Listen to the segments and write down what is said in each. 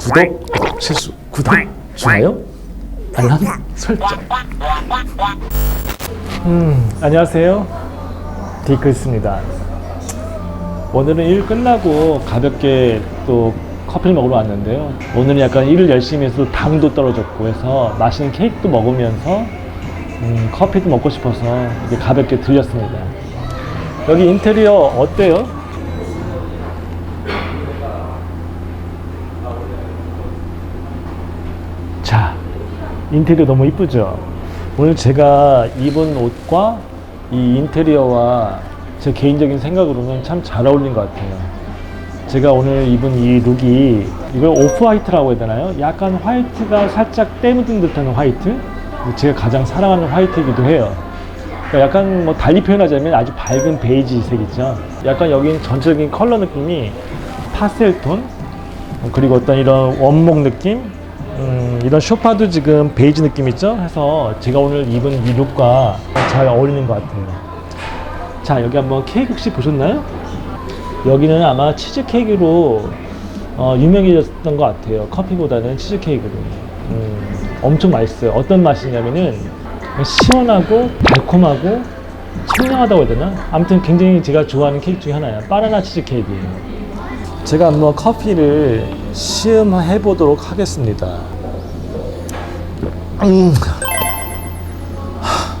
구독, 실수, 구독, 좋아요, 알람 설정. 음, 안녕하세요. 디크리스입니다. 오늘은 일 끝나고 가볍게 또 커피를 먹으러 왔는데요. 오늘은 약간 일을 열심히 해서 당도 떨어졌고 해서 맛있는 케이크도 먹으면서 음, 커피도 먹고 싶어서 이렇게 가볍게 들렸습니다. 여기 인테리어 어때요? 자, 인테리어 너무 이쁘죠? 오늘 제가 입은 옷과 이 인테리어와 제 개인적인 생각으로는 참 잘 어울린 것 같아요. 제가 오늘 입은 이 룩이 이걸 오프 화이트라고 해야 되나요? 약간 화이트가 살짝 때묻은 듯한 화이트? 제가 가장 사랑하는 화이트이기도 해요. 그러니까 약간 뭐 달리 표현하자면 아주 밝은 베이지 색이죠. 약간 여긴 전체적인 컬러 느낌이 파스텔 톤 그리고 어떤 이런 원목 느낌 음, 이런 쇼파도 지금 베이지 느낌 있죠? 해서 제가 오늘 입은 이 룩과 잘 어울리는 것 같아요. 자 여기 한번 케이크 혹시 보셨나요? 여기는 아마 치즈 케이크로 어, 유명해졌던 것 같아요. 커피보다는 치즈 케이크로. 음, 엄청 맛있어요. 어떤 맛이냐면은 시원하고 달콤하고 청량하다고 해야 되나? 아무튼 굉장히 제가 좋아하는 케이크 중에 하나예요. 바나나 치즈 케이크예요. 제가 한번 커피를 시음해 보도록 하겠습니다. 음. 하.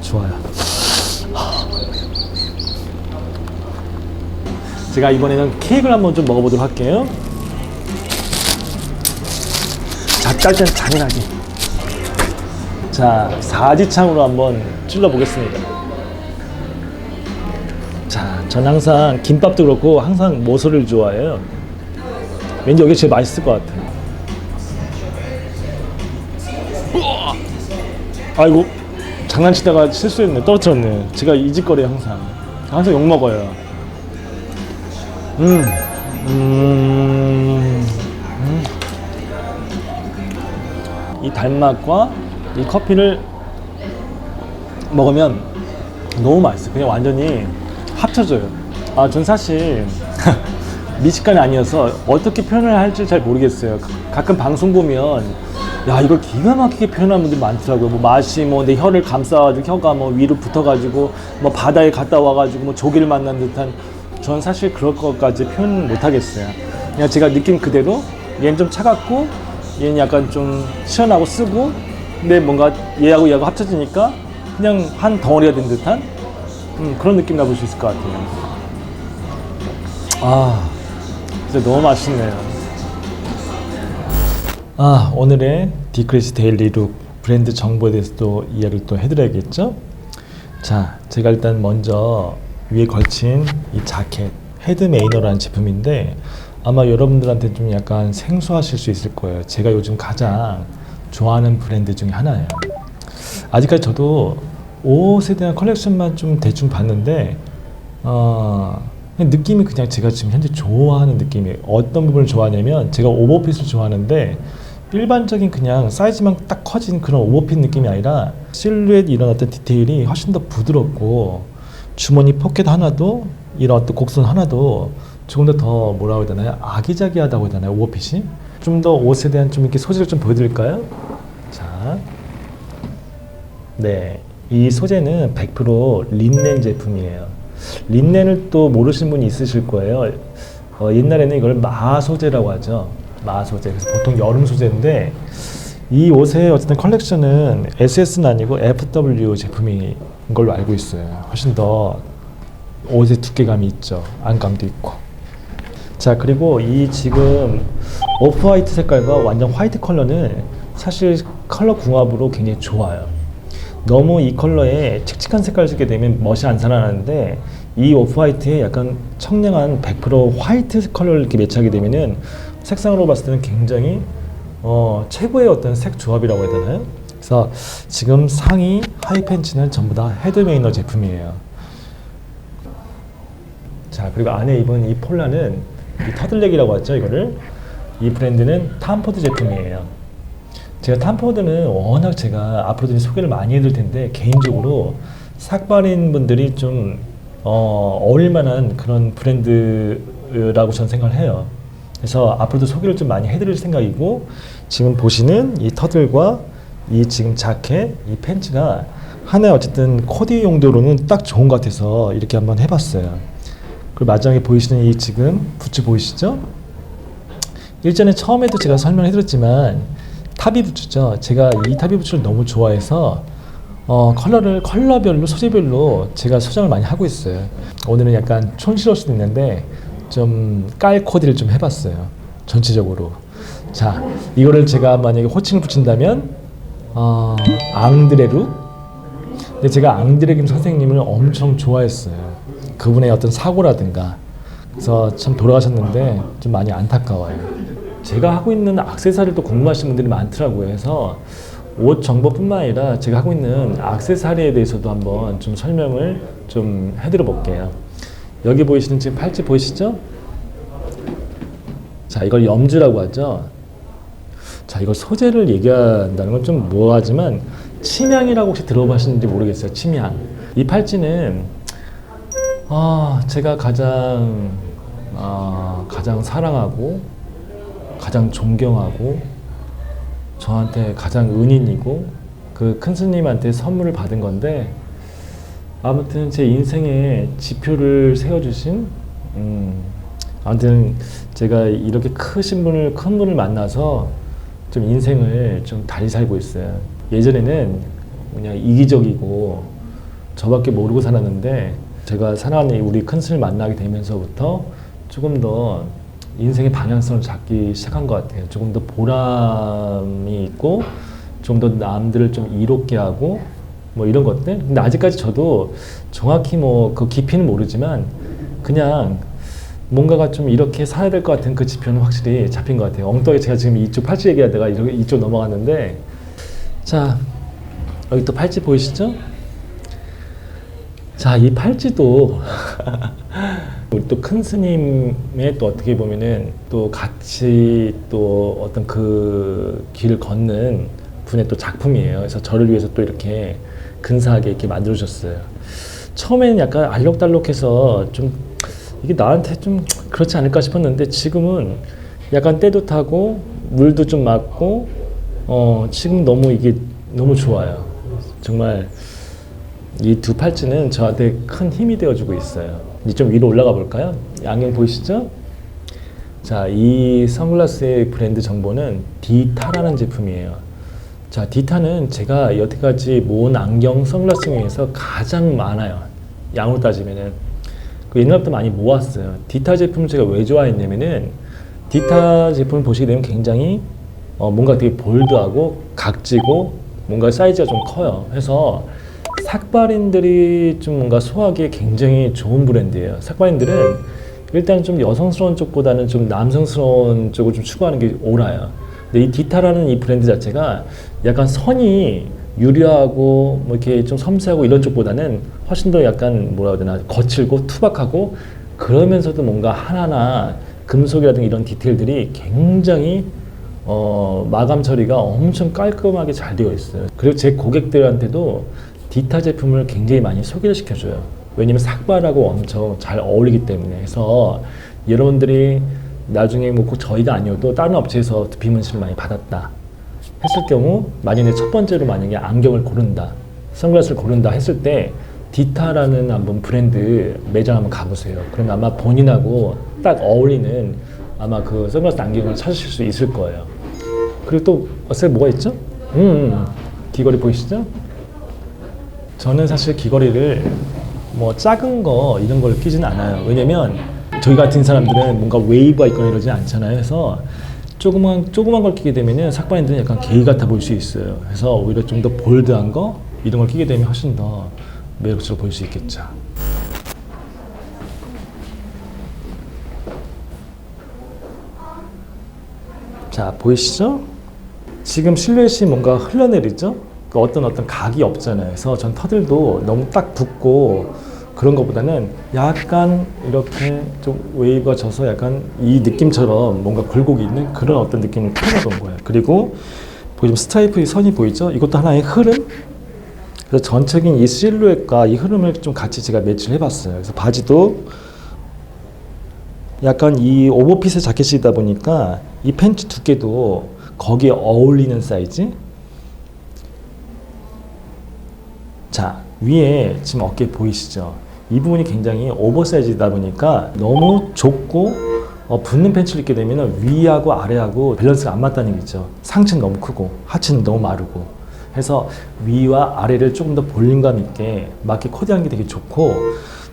좋아요. 제가 이번에는 케이크를 한번 좀 먹어보도록 할게요. 자, 짤땐 잔인하게. 자, 사지창으로 한번 찔러보겠습니다. 자, 전 항상 김밥도 그렇고 항상 모서리를 좋아해요. 왠지 여기 제일 맛있을 것 같아요. 아이고, 장난치다가 실수했네. 떨어뜨렸네. 제가 이 짓거리에 항상. 항상 욕 먹어요. 음, 음, 음. 이 달맛과 이 커피를 먹으면 너무 맛있어요. 그냥 완전히 합쳐져요. 아, 전 사실 미식간이 아니어서 어떻게 표현을 할지 잘 모르겠어요. 가- 가끔 방송 보면 야 이걸 기가 막히게 표현하는 분들이 많더라고요. 뭐 맛이 뭐 내 혀를 감싸가지고 혀가 뭐 위로 붙어가지고 뭐 바다에 갔다 와가지고 뭐 조개를 만난 듯한 전 사실 그럴 것까지 표현 못 하겠어요. 그냥 제가 느낀 그대로 얘는 좀 차갑고 얘는 약간 좀 시원하고 쓰고 근데 뭔가 얘하고 얘하고 합쳐지니까 그냥 한 덩어리가 된 듯한 음, 그런 느낌 나볼 수 있을 것 같아요. 아, 진짜 너무 맛있네요. 아, 오늘의 디크리스 데일리 룩 브랜드 정보에 대해서 또 이야기를 또 해드려야겠죠? 자, 제가 일단 먼저 위에 걸친 이 자켓 헤드 메이너라는 제품인데 아마 여러분들한테 좀 약간 생소하실 수 있을 거예요. 제가 요즘 가장 좋아하는 브랜드 중에 하나예요. 아직까지 저도 옷에 대한 컬렉션만 좀 대충 봤는데 어, 느낌이 그냥 제가 지금 현재 좋아하는 느낌이에요. 어떤 부분을 좋아하냐면 제가 오버핏을 좋아하는데 일반적인 그냥 사이즈만 딱 커진 그런 오버핏 느낌이 아니라 실루엣 이런 어떤 디테일이 훨씬 더 부드럽고 주머니 포켓 하나도 이런 어떤 곡선 하나도 조금 더 더 뭐라고 해야 되나요? 아기자기하다고 해야 되나요? 오버핏이? 좀 더 옷에 대한 좀 이렇게 소재를 좀 보여드릴까요? 자, 네, 이 소재는 100% 린넨 제품이에요. 린넨을 또 모르시는 분이 있으실 거예요. 어, 옛날에는 이걸 마 소재라고 하죠. 마 소재. 그래서 보통 여름 소재인데 이 옷의 어쨌든 컬렉션은 SS는 아니고 FW 제품인 걸로 알고 있어요. 훨씬 더 옷의 두께감이 있죠. 안감도 있고. 자 그리고 이 지금 오프 화이트 색깔과 완전 화이트 컬러는 사실 컬러 궁합으로 굉장히 좋아요. 너무 이 컬러에 칙칙한 색깔을 쓰게 되면 멋이 안 살아나는데 이 오프 화이트에 약간 청량한 100% 화이트 컬러를 이렇게 매치하게 되면은 색상으로 봤을 때는 굉장히 어, 최고의 어떤 색 조합이라고 해야 되나요? 그래서 지금 상의 하이 팬츠는 전부 다 헤드메이너 제품이에요. 자 그리고 안에 입은 이 폴라는 이 터들넥이라고 하죠 이거를 이 브랜드는 탐포드 제품이에요. 제가 탐포드는 워낙 제가 앞으로도 소개를 많이 해드릴 텐데 개인적으로 삭발인 분들이 좀 어, 어울릴 만한 그런 브랜드라고 저는 생각을 해요. 그래서 앞으로도 소개를 좀 많이 해드릴 생각이고 지금 보시는 이 터들과 이 지금 자켓, 이 팬츠가 하나의 어쨌든 코디 용도로는 딱 좋은 것 같아서 이렇게 한번 해봤어요. 그리고 마지막에 보이시는 이 지금 부츠 보이시죠? 일전에 처음에도 제가 설명해드렸지만 타비 부츠죠. 제가 이 타비 부츠를 너무 좋아해서 어, 컬러를 컬러별로 소재별로 제가 소장을 많이 하고 있어요. 오늘은 약간 촌스러울 수도 있는데 좀 깔 코디를 좀 해봤어요. 전체적으로. 자, 이거를 제가 만약에 호칭을 붙인다면 어, 앙드레루. 근데 제가 앙드레 김 선생님을 엄청 좋아했어요. 그분의 어떤 사고라든가. 그래서 참 돌아가셨는데 좀 많이 안타까워요. 제가 하고 있는 악세사리도 궁금하신 분들이 많더라고요. 해서 옷 정보뿐만 아니라 제가 하고 있는 악세사리에 대해서도 한번 좀 설명을 좀 해드려 볼게요. 여기 보이시는 지금 팔찌 보이시죠? 자, 이걸 염주라고 하죠. 자, 이걸 소재를 얘기한다는 건 좀 뭐하지만 침향이라고 혹시 들어보셨는지 모르겠어요. 침향. 이 팔찌는 아, 제가 가장 아, 가장 사랑하고 가장 존경하고 저한테 가장 은인이고 그 큰 스님한테 선물을 받은 건데 아무튼 제 인생의 지표를 세워주신 음, 아무튼 제가 이렇게 크신 분을 큰 분을 만나서 좀 인생을 좀 달리 살고 있어요. 예전에는 그냥 이기적이고 저밖에 모르고 살았는데 제가 살아가는 우리 큰 스님을 만나게 되면서부터 조금 더 인생의 방향성을 잡기 시작한 것 같아요. 조금 더 보람이 있고 좀 더 남들을 좀 이롭게 하고 뭐 이런 것들. 근데 아직까지 저도 정확히 뭐 그 깊이는 모르지만 그냥 뭔가가 좀 이렇게 살아야 될 것 같은 그 지표는 확실히 잡힌 것 같아요. 엉뚱하게 제가 지금 이쪽 팔찌 얘기하다가 이쪽 넘어갔는데 자 여기 또 팔찌 보이시죠? 자, 이 팔찌도 우리 또 큰 스님의 또 어떻게 보면은 또 같이 또 어떤 그 길을 걷는 분의 또 작품이에요. 그래서 저를 위해서 또 이렇게 근사하게 이렇게 만들어 주셨어요. 처음에는 약간 알록달록해서 좀 이게 나한테 좀 그렇지 않을까 싶었는데 지금은 약간 때도 타고 물도 좀 맞고 어 지금 너무 이게 너무 좋아요. 정말 이 두 팔찌는 저한테 큰 힘이 되어주고 있어요. 이제 좀 위로 올라가 볼까요? 양양 보이시죠? 자, 이 선글라스의 브랜드 정보는 디타라는 제품이에요. 자, 디타는 제가 여태까지 모은 안경 선글라스 중에서 가장 많아요. 양으로 따지면은. 그 옛날부터 많이 모았어요. 디타 제품을 제가 왜 좋아했냐면은 디타 제품을 보시게 되면 굉장히 어, 뭔가 되게 볼드하고 각지고 뭔가 사이즈가 좀 커요. 해서 삭발인들이 좀 뭔가 소화하기에 굉장히 좋은 브랜드예요. 삭발인들은 일단 좀 여성스러운 쪽보다는 좀 남성스러운 쪽을 좀 추구하는 게 옳아요. 근데 이 디타라는 이 브랜드 자체가 약간 선이 유려하고 뭐 이렇게 좀 섬세하고 이런 쪽보다는 훨씬 더 약간 뭐라 해야 되나 거칠고 투박하고 그러면서도 뭔가 하나하나 금속이라든가 이런 디테일들이 굉장히 어, 마감 처리가 엄청 깔끔하게 잘 되어 있어요. 그리고 제 고객들한테도 디타 제품을 굉장히 많이 소개를 시켜줘요. 왜냐면 삭발하고 엄청 잘 어울리기 때문에 해서 여러분들이 나중에 뭐 꼭 저희가 아니어도 다른 업체에서 비문신을 많이 받았다 했을 경우 만약에 첫 번째로 만약에 안경을 고른다 선글라스를 고른다 했을 때 디타라는 한번 브랜드 매장 한번 가보세요. 그럼 아마 본인하고 딱 어울리는 아마 그 선글라스 안경을 찾으실 수 있을 거예요. 그리고 또 어세 뭐가 있죠? 음, 음, 귀걸이 보이시죠? 저는 사실 귀걸이를 뭐 작은 거 이런 걸 끼지는 않아요. 왜냐면 저희 같은 사람들은 뭔가 웨이브가 있거나 이러지 않잖아요. 그래서 조그만 조그만 걸 끼게 되면은 삭발인들은 약간 게이 같아 보일 수 있어요. 그래서 오히려 좀 더 볼드한 거 이런 걸 끼게 되면 훨씬 더 매력적으로 보일 수 있겠죠. 자 보이시죠? 지금 실루엣이 뭔가 흘러내리죠? 그 어떤 어떤 각이 없잖아요. 그래서 전 터들도 너무 딱 붙고 그런 것보다는 약간 이렇게 좀 웨이브가 져서 약간 이 느낌처럼 뭔가 굴곡이 있는 그런 어떤 느낌을 표현해 본 거예요. 그리고 보시면 스트라이프의 선이 보이죠? 이것도 하나의 흐름? 그래서 전체적인 이 실루엣과 이 흐름을 좀 같이 제가 매치를 해봤어요. 그래서 바지도 약간 이 오버핏의 자켓이다 보니까 이 팬츠 두께도 거기에 어울리는 사이즈. 자 위에 지금 어깨 보이시죠? 이 부분이 굉장히 오버사이즈다 보니까 너무 좁고 어, 붙는 팬츠를 입게 되면 위하고 아래하고 밸런스가 안 맞다는 얘기죠. 상체는 너무 크고 하체는 너무 마르고 해서 위와 아래를 조금 더 볼륨감 있게 맞게 코디하는 게 되게 좋고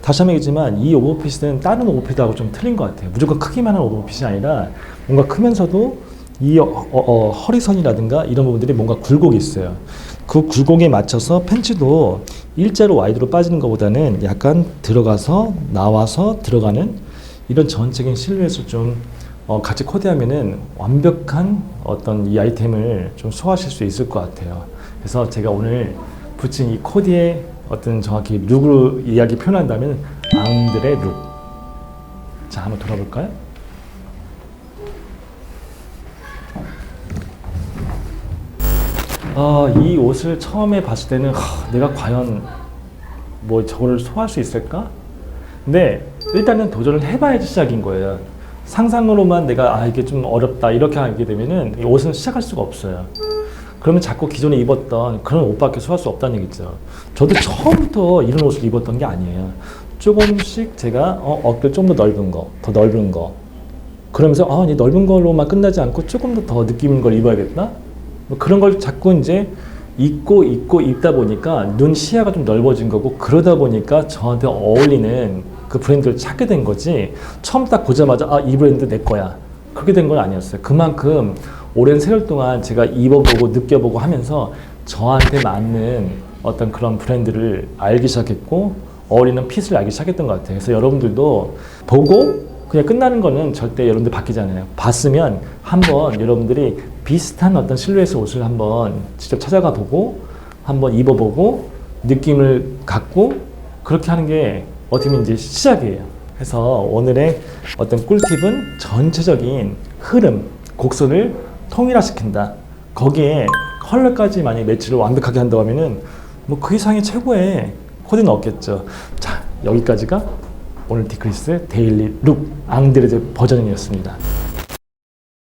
다시 한번 얘기지만 이 오버핏은 다른 오버핏하고 좀 틀린 것 같아요. 무조건 크기만 한 오버핏이 아니라 뭔가 크면서도 이 어, 어, 어, 허리선이라든가 이런 부분들이 뭔가 굴곡이 있어요. 그 굴곡에 맞춰서 팬츠도 일자로 와이드로 빠지는 것보다는 약간 들어가서 나와서 들어가는 이런 전체적인 실루엣을 좀 어, 같이 코디하면은 완벽한 어떤 이 아이템을 좀 소화하실 수 있을 것 같아요. 그래서 제가 오늘 붙인 이 코디의 어떤 정확히 룩으로 이야기 표현한다면 앙들의 룩. 자, 한번 돌아볼까요? 아, 이 옷을 처음에 봤을 때는 하, 내가 과연 뭐 저거를 소화할 수 있을까? 근데 일단은 도전을 해봐야지 시작인 거예요. 상상으로만 내가 아 이게 좀 어렵다 이렇게 하게 되면은 이 옷은 시작할 수가 없어요. 그러면 자꾸 기존에 입었던 그런 옷밖에 소화할 수 없다는 얘기죠. 저도 처음부터 이런 옷을 입었던 게 아니에요. 조금씩 제가 어, 어깨 좀 더 넓은 거, 더 넓은 거. 그러면서 아, 이 넓은 걸로만 끝나지 않고 조금 더 더 느낌 있는 걸 입어야겠다. 뭐 그런 걸 자꾸 이제 입고 입고 입다 보니까 눈 시야가 좀 넓어진 거고 그러다 보니까 저한테 어울리는 그 브랜드를 찾게 된 거지. 처음 딱 보자마자 아 이 브랜드 내 거야. 그렇게 된 건 아니었어요. 그만큼 오랜 세월 동안 제가 입어보고 느껴보고 하면서 저한테 맞는 어떤 그런 브랜드를 알기 시작했고 어울리는 핏을 알기 시작했던 것 같아요. 그래서 여러분들도 보고 그냥 끝나는 거는 절대 여러분들 바뀌잖아요. 봤으면 한번 여러분들이 비슷한 어떤 실루엣의 옷을 한번 직접 찾아가 보고 한번 입어보고 느낌을 갖고 그렇게 하는 게 어떻게 보면 이제 시작이에요. 그래서 오늘의 어떤 꿀팁은 전체적인 흐름, 곡선을 통일화시킨다. 거기에 컬러까지 만약 매치를 완벽하게 한다고 하면은 뭐 그 이상의 최고의 코디는 없겠죠. 자, 여기까지가 오늘 디크리스 데일리 룩 앙드레드 버전이었습니다.